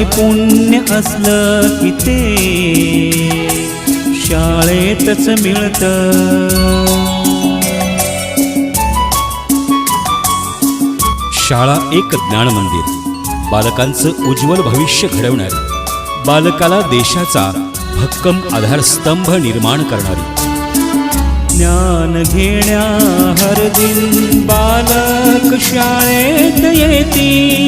काय पुण्य असलं की ते? शाळेतच मिळत. शाळा एक ज्ञान मंदिर. बालकांचं उज्ज्वल भविष्य घडवणारी. बालकाला देशाचा भक्कम आधारस्तंभ निर्माण करणारी. ज्ञान घेण्या हर दिन बालक शाळेत येती.